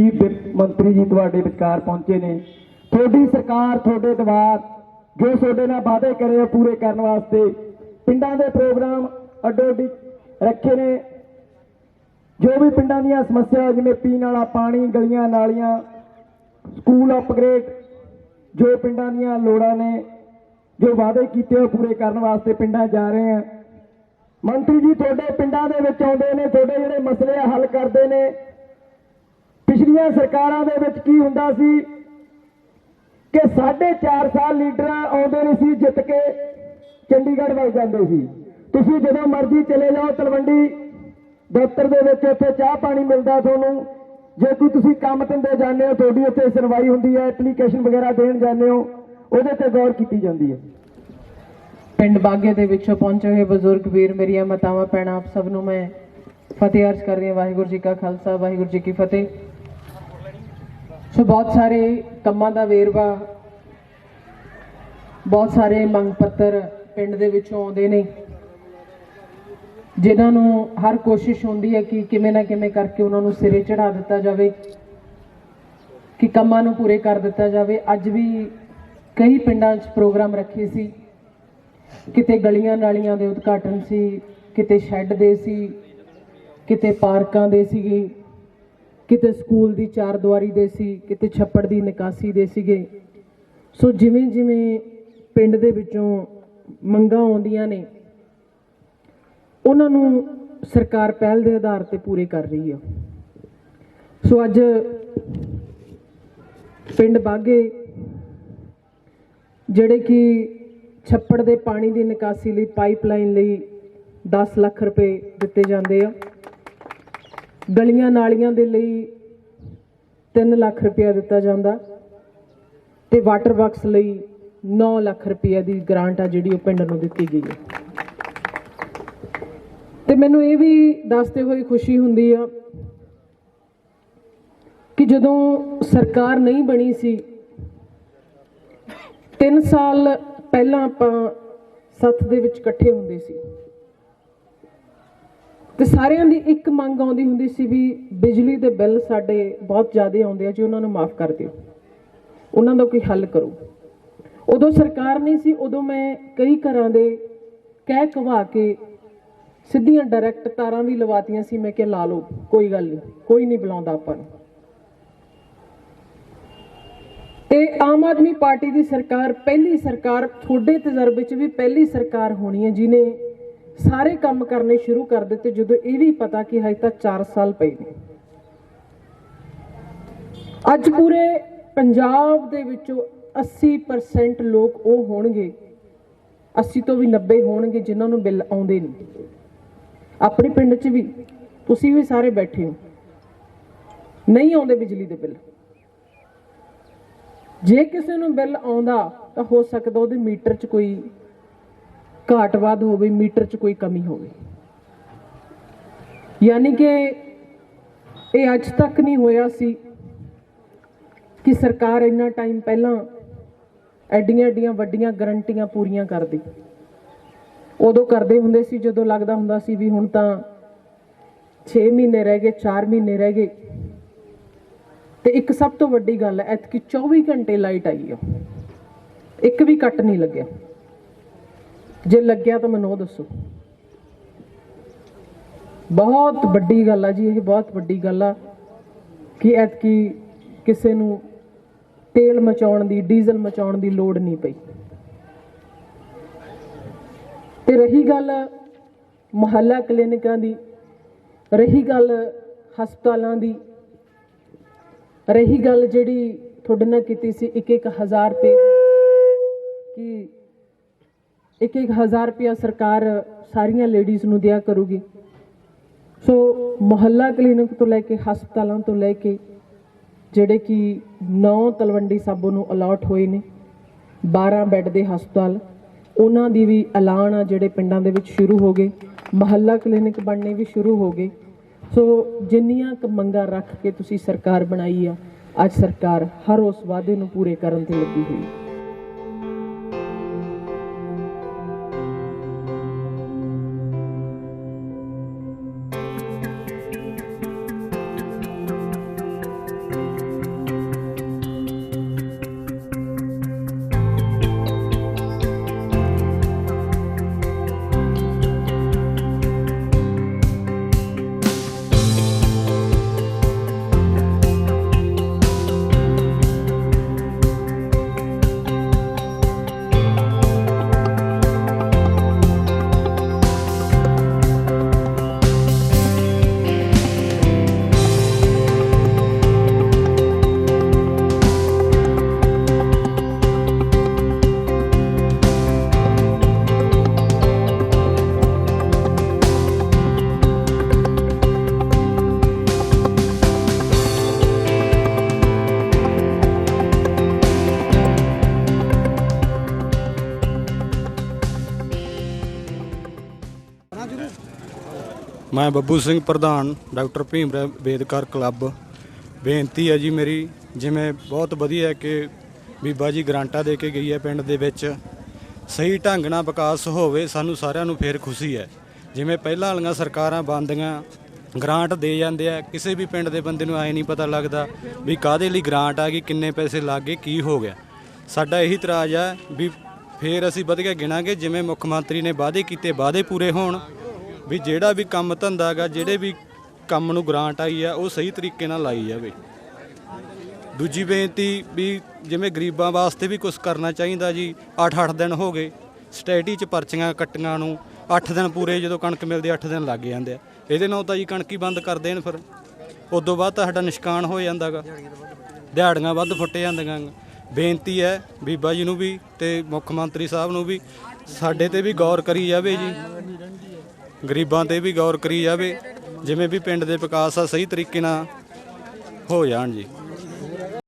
Chief ਮੰਤਰੀ ਜੀ ਤੁਹਾਡੇ ਵਿਚਕਾਰ ਪਹੁੰਚੇ ਨੇ? ਤੁਹਾਡੀ ਸਰਕਾਰ, ਤੁਹਾਡੇ ਦਵਾਰ ਜੋ ਤੁਹਾਡੇ ਨਾਲ ਵਾਅਦੇ ਕਰੇ ਪੂਰੇ ਕਰਨ ਵਾਸਤੇ ਪਿੰਡਾਂ ਦੇ ਪ੍ਰੋਗਰਾਮ ਅੱਡੋ ਅੱਡੀ ਰੱਖੇ ਨੇ। ਜੋ ਵੀ ਪਿੰਡਾਂ ਦੀਆਂ ਸਮੱਸਿਆ, ਜਿਵੇਂ ਪੀਣ ਵਾਲਾ ਪਾਣੀ, ਗਲੀਆਂ, ਨਾਲੀਆਂ, ਸਕੂਲ ਅਪਗ੍ਰੇਡ ਜੋ ਪਿੰਡਾਂ ਦੀਆਂ ਲੋੜਾਂ ਨੇ, ਜੋ ਵਾਅਦੇ ਕੀਤੇ ਉਹ ਪੂਰੇ ਕਰਨ ਵਾਸਤੇ ਪਿੰਡਾਂ ਜਾ ਰਹੇ ਆ। ਮੰਤਰੀ ਜੀ, ਤੁਹਾਡੇ ਪਿੰਡਾਂ ਦੇ ਵਿੱਚ ਆਉਂਦੇ ਨੇ, ਤੁਹਾਡੇ ਜਿਹੜੇ ਮਸਲੇ ਆ ਹੱਲ ਕਰਦੇ ਨੇ ਪਿਛਲੀਆਂ ਸਰਕਾਰਾਂ ਦੇ ਵਿੱਚ ਕੀ ਹੁੰਦਾ ਸੀ ਕਿ 4.5 ਸਾਲ ਲੀਡਰ ਆਉਂਦੇ ਨਹੀਂ ਸੀ, ਜਿੱਤ ਕੇ ਚੰਡੀਗੜ੍ਹ ਵੱਲ ਜਾਂਦੇ ਸੀ। ਤੁਸੀਂ ਜਦੋਂ ਮਰਜ਼ੀ ਚਲੇ ਜਾਓ ਤਲਵੰਡੀ, ਦਫ਼ਤਰ ਦੇ ਵਿੱਚ ਉੱਥੇ ਚਾਹ ਪਾਣੀ ਮਿਲਦਾ ਤੁਹਾਨੂੰ। ਜੇ ਕੋਈ ਤੁਸੀਂ ਕੰਮ ਧੰਦੇ ਜਾਂਦੇ ਹੋ, ਤੁਹਾਡੀ ਉੱਥੇ ਸੁਣਵਾਈ ਹੁੰਦੀ ਹੈ ਐਪਲੀਕੇਸ਼ਨ ਵਗੈਰਾ ਦੇਣ ਜਾਂਦੇ ਹੋ, ਉਹਦੇ ਤੇ ਗੌਰ ਕੀਤੀ ਜਾਂਦੀ ਹੈ। ਪਿੰਡ ਬਾਗੇ ਦੇ ਵਿੱਚੋਂ ਪਹੁੰਚੇ ਹੋਏ ਬਜ਼ੁਰਗ ਵੀਰ, ਮੇਰੀਆਂ ਮਾਤਾਵਾਂ, ਭੈਣਾਂ, ਆਪ ਸਭ ਨੂੰ ਮੈਂ ਫਤਿਹ ਅਰਜ਼ ਕਰ ਰਹੀ ਹਾਂ। ਵਾਹਿਗੁਰੂ ਜੀ ਕਾ ਖਾਲਸਾ, ਵਾਹਿਗੁਰੂ ਜੀ ਕੀ ਫਤਿਹ। ਸੋ ਬਹੁਤ ਸਾਰੇ ਕੰਮਾਂ ਦਾ ਵੇਰਵਾ, ਬਹੁਤ ਸਾਰੇ ਮੰਗ ਪੱਤਰ ਪਿੰਡ ਦੇ ਵਿੱਚੋਂ ਆਉਂਦੇ ਨੇ, ਜਿਨ੍ਹਾਂ ਨੂੰ ਹਰ ਕੋਸ਼ਿਸ਼ ਹੁੰਦੀ ਹੈ ਕਿ ਕਿਵੇਂ ਨਾ ਕਿਵੇਂ ਕਰਕੇ ਉਹਨਾਂ ਨੂੰ ਸਿਰੇ ਚੜਾ ਦਿੱਤਾ ਜਾਵੇ, ਕਿ ਕੰਮਾਂ ਨੂੰ ਪੂਰੇ ਕਰ ਦਿੱਤਾ ਜਾਵੇ। ਅੱਜ ਵੀ ਕਈ ਪਿੰਡਾਂ 'ਚ ਪ੍ਰੋਗਰਾਮ ਰੱਖੇ ਸੀ। ਕਿਤੇ ਗਲੀਆਂ ਨਾਲੀਆਂ ਦੇ ਉਦਘਾਟਨ ਸੀ, ਕਿਤੇ ਸ਼ੈੱਡ ਦੇ ਸੀ, ਕਿਤੇ ਪਾਰਕਾਂ ਦੇ ਸੀਗੇ। ਕਿਤੇ ਸਕੂਲ ਦੀ ਚਾਰ ਦੁਆਰੀ ਦੇ ਸੀ, ਕਿਤੇ ਛੱਪੜ ਦੀ ਨਿਕਾਸੀ ਦੇ ਸੀਗੇ। ਸੋ ਜਿਵੇਂ ਜਿਵੇਂ ਪਿੰਡ ਦੇ ਵਿੱਚੋਂ ਮੰਗਾਂ ਆਉਂਦੀਆਂ ਨੇ, ਉਹਨਾਂ ਨੂੰ ਸਰਕਾਰ ਪਹਿਲ ਦੇ ਆਧਾਰ ਤੇ ਪੂਰੇ ਕਰ ਰਹੀ ਆ। ਸੋ ਅੱਜ ਪਿੰਡ ਬਾਗੇ, ਜਿਹੜੇ ਕਿ ਛੱਪੜ ਦੇ ਪਾਣੀ ਦੀ ਨਿਕਾਸੀ ਲਈ ਪਾਈਪਲਾਈਨ ਲਈ 10 ਲੱਖ ਰੁਪਏ ਦਿੱਤੇ ਜਾਂਦੇ ਆ ਗਲੀਆਂ ਨਾਲੀਆਂ ਦੇ ਲਈ 3 ਲੱਖ ਰੁਪਇਆ ਦਿੱਤਾ ਜਾਂਦਾ ਤੇ ਵਾਟਰ ਬਾਕਸ ਲਈ 9 ਲੱਖ ਰੁਪਏ ਦੀ ਗ੍ਰਾਂਟ ਆ ਜਿਹੜੀ ਉਹ ਪਿੰਡ ਨੂੰ ਦਿੱਤੀ ਗਈ ਹੈ। ਤੇ ਮੈਨੂੰ ਇਹ ਵੀ ਦੱਸਦੇ ਹੋਏ ਖੁਸ਼ੀ ਹੁੰਦੀ ਆ ਕਿ ਜਦੋਂ ਸਰਕਾਰ ਨਹੀਂ ਬਣੀ ਸੀ 3 ਸਾਲ ਪਹਿਲਾਂ ਆਪਾਂ ਸੱਥ ਦੇ ਵਿੱਚ ਇਕੱਠੇ ਹੁੰਦੇ ਸੀ। ਤੇ ਸਾਰਿਆਂ ਦੀ ਇੱਕ ਮੰਗ ਆਉਂਦੀ ਹੁੰਦੀ ਸੀ ਵੀ ਬਿਜਲੀ ਦੇ ਬਿੱਲ ਸਾਡੇ ਬਹੁਤ ਜ਼ਿਆਦਾ ਆਉਂਦੇ ਆ, ਜੀ ਉਹਨਾਂ ਨੂੰ ਮਾਫ ਕਰ ਦਿਓ। ਉਹਨਾਂ ਦਾ ਕੋਈ ਹੱਲ ਕਰੋ। ਉਦੋਂ ਸਰਕਾਰ ਨਹੀਂ ਸੀ, ਉਦੋਂ ਮੈਂ ਕਈ ਘਰਾਂ ਦੇ ਕਹਿ ਕਵਾ ਕੇ ਸਿੱਧੀਆਂ ਡਾਇਰੈਕਟ ਤਾਰਾਂ ਵੀ ਲਵਾਤੀਆਂ ਸੀ, ਮੈਂ ਕਿਹਾ ਲਾ ਲਓ, ਕੋਈ ਗੱਲ ਨਹੀਂ, ਕੋਈ ਨਹੀਂ ਬੁਲਾਉਂਦਾ ਆਪਾਂ ਨੂੰ। ਤੇ ਆਮ ਆਦਮੀ ਪਾਰਟੀ ਦੀ ਸਰਕਾਰ, ਪਹਿਲੀ ਸਰਕਾਰ, ਤੁਹਾਡੇ ਤਜਰਬੇ 'ਚ ਵੀ ਪਹਿਲੀ ਸਰਕਾਰ ਹੋਣੀ ਹੈ ਜਿਨੇ ਸਾਰੇ ਕੰਮ ਕਰਨੇ ਸ਼ੁਰੂ ਕਰ ਦਿੱਤੇ, ਜਦੋਂ ਇਹ ਵੀ ਪਤਾ ਕਿ ਹਜੇ ਤਾਂ 4 ਸਾਲ ਪਏ ਨੇ। ਅੱਜ ਪੂਰੇ ਪੰਜਾਬ ਦੇ ਵਿੱਚੋਂ 80% ਲੋਕ ਉਹ ਹੋਣਗੇ 80 ਤੋਂ ਵੀ 90 ਹੋਣਗੇ, ਜਿਨ੍ਹਾਂ ਨੂੰ ਬਿੱਲ ਆਉਂਦੇ ਨਹੀਂ। ਆਪਣੇ ਪਿੰਡ 'ਚ ਵੀ, ਤੁਸੀਂ ਵੀ ਸਾਰੇ ਬੈਠੇ ਹੋ। ਨਹੀਂ ਆਉਂਦੇ ਬਿਜਲੀ ਦੇ ਬਿੱਲ। ਜੇ ਕਿਸੇ ਨੂੰ ਬਿੱਲ ਆਉਂਦਾ, ਤਾਂ ਹੋ ਸਕਦਾ ਉਹਦੇ ਮੀਟਰ 'ਚ ਕੋਈ ਘਾਟ ਵਾਧ ਹੋਵੇ, ਮੀਟਰ 'ਚ ਕੋਈ ਕਮੀ ਹੋਵੇ। ਯਾਨੀ ਕਿ ਇਹ ਅੱਜ ਤੱਕ ਨਹੀਂ ਹੋਇਆ ਸੀ ਕਿ ਸਰਕਾਰ ਇੰਨਾ ਟਾਈਮ ਪਹਿਲਾਂ ਐਡੀਆਂ ਐਡੀਆਂ ਵੱਡੀਆਂ ਗਰੰਟੀਆਂ ਪੂਰੀਆਂ ਕਰਦੀ। ਉਦੋਂ ਕਰਦੇ ਹੁੰਦੇ ਸੀ, ਜਦੋਂ ਲੱਗਦਾ ਹੁੰਦਾ ਸੀ ਵੀ ਹੁਣ ਤਾਂ 6 ਮਹੀਨੇ ਰਹਿ ਗਏ 4 ਮਹੀਨੇ ਰਹਿ ਗਏ। ਤੇ ਇੱਕ ਸਭ ਤੋਂ ਵੱਡੀ ਗੱਲ ਹੈ ਐਤਕੀ 24 ਘੰਟੇ ਲਾਈਟ ਆਈ ਆ। ਇੱਕ ਵੀ ਕੱਟ ਨਹੀਂ ਲੱਗਿਆ। ਜੇ ਲੱਗਿਆ ਤਾਂ ਮੈਨੂੰ ਉਹ ਦੱਸੋ। ਬਹੁਤ ਵੱਡੀ ਗੱਲ ਆ ਜੀ, ਇਹ ਬਹੁਤ ਵੱਡੀ ਗੱਲ ਆ ਕਿ ਐਤਕੀ ਕਿਸੇ ਨੂੰ ਤੇਲ ਮਚਾਉਣ ਦੀ, ਡੀਜ਼ਲ ਮਚਾਉਣ ਦੀ ਲੋੜ ਨਹੀਂ ਪਈ। ਤੇ ਰਹੀ ਗੱਲ ਮੁਹੱਲਾ ਕਲੀਨਿਕਾਂ ਦੀ, ਰਹੀ ਗੱਲ ਹਸਪਤਾਲਾਂ ਦੀ, ਰਹੀ ਗੱਲ ਜਿਹੜੀ ਤੁਹਾਡੇ ਨਾਲ ਕੀਤੀ ਸੀ ਇੱਕ ਇੱਕ ਹਜ਼ਾਰ ਰੁਪਏ, ਕਿ ਇੱਕ ਇੱਕ ਹਜ਼ਾਰ ਰੁਪਇਆ ਸਰਕਾਰ ਸਾਰੀਆਂ ਲੇਡੀਜ਼ ਨੂੰ ਦਿਆ ਕਰੂਗੀ। ਸੋ ਮੁਹੱਲਾ ਕਲੀਨਿਕ ਤੋਂ ਲੈ ਕੇ ਹਸਪਤਾਲਾਂ ਤੋਂ ਲੈ ਕੇ ਜਿਹੜੇ ਕਿ 9 ਤਲਵੰਡੀ ਸਾਬੋ ਨੂੰ ਅਲਾਟ ਹੋਏ ਨੇ 12 ਬੈੱਡ ਦੇ ਹਸਪਤਾਲ, ਉਹਨਾਂ ਦੀ ਵੀ ਐਲਾਨ ਆ ਜਿਹੜੇ ਪਿੰਡਾਂ ਦੇ ਵਿੱਚ ਸ਼ੁਰੂ ਹੋ ਗਏ। ਮੁਹੱਲਾ ਕਲੀਨਿਕ ਬਣਨੇ ਵੀ ਸ਼ੁਰੂ ਹੋ ਗਏ। ਸੋ ਜਿੰਨੀਆਂ ਕੁ ਮੰਗਾਂ ਰੱਖ ਕੇ ਤੁਸੀਂ ਸਰਕਾਰ ਬਣਾਈ ਆ, ਅੱਜ ਸਰਕਾਰ ਹਰ ਉਸ ਵਾਅਦੇ ਨੂੰ ਪੂਰੇ ਕਰਨ ਤੇ ਲੱਗੀ ਹੋਈ। ਹੈ ਮੈਂ ਬੱਬੂ ਸਿੰਘ ਪ੍ਰਧਾਨ, ਡਾਕਟਰ ਭੀਮ ਰਾਓ ਅੰਬੇਦਕਰ ਕਲੱਬ। ਬੇਨਤੀ ਹੈ ਜੀ ਮੇਰੀ, ਜਿਵੇਂ ਬਹੁਤ ਵਧੀਆ ਕਿ ਬੀਬਾ ਜੀ ਗਰਾਂਟਾਂ ਦੇ ਕੇ ਗਈ ਹੈ ਪਿੰਡ ਦੇ ਵਿੱਚ। ਸਹੀ ਢੰਗ ਨਾਲ ਵਿਕਾਸ ਹੋਵੇ, ਸਾਨੂੰ ਸਾਰਿਆਂ ਨੂੰ ਫੇਰ ਖੁਸ਼ੀ ਹੈ। ਜਿਵੇਂ ਪਹਿਲਾਂ ਵਾਲੀਆਂ ਸਰਕਾਰਾਂ ਬੰਦੀਆਂ ਗ੍ਰਾਂਟ ਦੇ ਜਾਂਦੇ ਆ, ਕਿਸੇ ਵੀ ਪਿੰਡ ਦੇ ਬੰਦੇ ਨੂੰ ਐ ਨਹੀਂ ਪਤਾ ਲੱਗਦਾ ਵੀ ਕਾਦੇ ਲਈ ਗ੍ਰਾਂਟ ਆ ਗਈ, ਕਿੰਨੇ ਪੈਸੇ ਲੱਗ ਗਏ, ਕੀ ਹੋ ਗਿਆ। ਸਾਡਾ ਇਹੀ ਇਤਰਾਜ਼ ਆ ਵੀ ਫੇਰ ਅਸੀਂ ਵਧੀਆ ਗਿਣਾਂਗੇ, ਜਿਵੇਂ ਮੁੱਖ ਮੰਤਰੀ ਨੇ ਵਾਅਦੇ ਕੀਤੇ, ਵਾਅਦੇ ਪੂਰੇ ਹੋਣ। ਵੀ ਜਿਹੜਾ ਵੀ ਕੰਮ ਧੰਦਾ ਹੈਗਾ, ਜਿਹੜੇ ਵੀ ਕੰਮ ਨੂੰ ਗ੍ਰਾਂਟ ਆਈ ਆ, ਉਹ ਸਹੀ ਤਰੀਕੇ ਨਾਲ ਲਾਈ ਜਾਵੇ। ਦੂਜੀ ਬੇਨਤੀ ਵੀ ਜਿਵੇਂ ਗਰੀਬਾਂ ਵਾਸਤੇ ਵੀ ਕੁਝ ਕਰਨਾ ਚਾਹੀਦਾ ਜੀ 8-8 ਦਿਨ ਹੋ ਗਏ, ਸਟੇਟੀ 'ਚ ਪਰਚੀਆਂ ਕੱਟੀਆਂ ਨੂੰ 8 ਦਿਨ ਪੂਰੇ ਜਦੋਂ ਕਣਕ ਮਿਲਦੀ 8 ਦਿਨ ਲੱਗ ਜਾਂਦੇ ਆ। ਇਹਦੇ ਨਾਲ ਤਾਂ ਜੀ ਕਣਕ ਹੀ ਬੰਦ ਕਰ ਦੇਣ ਫਿਰ। ਉਦੋਂ ਬਾਅਦ ਤਾਂ ਸਾਡਾ ਨਿਸ਼ਕਾਨ ਹੋ ਜਾਂਦਾਗਾ ਦਿਹਾੜੀਆਂ ਵੱਧ ਫੁੱਟ ਜਾਂਦੀਆਂ ਗਾ। ਬੇਨਤੀ ਹੈ ਬੀਬਾ ਜੀ ਨੂੰ ਵੀ ਤੇ ਮੁੱਖ ਮੰਤਰੀ ਸਾਹਿਬ ਨੂੰ ਵੀ, ਸਾਡੇ ਤੇ ਵੀ ਗੌਰ ਕਰੀ ਜਾਵੇ ਜੀ। ਗਰੀਬਾਂ ਤੇ ਵੀ ਗੌਰ ਕਰੀ ਜਾਵੇ, ਜਿਵੇਂ ਵੀ ਪਿੰਡ ਦੇ ਵਿਕਾਸ ਆ, ਸਹੀ ਤਰੀਕੇ ਨਾਲ ਹੋ ਜਾਣ ਜੀ।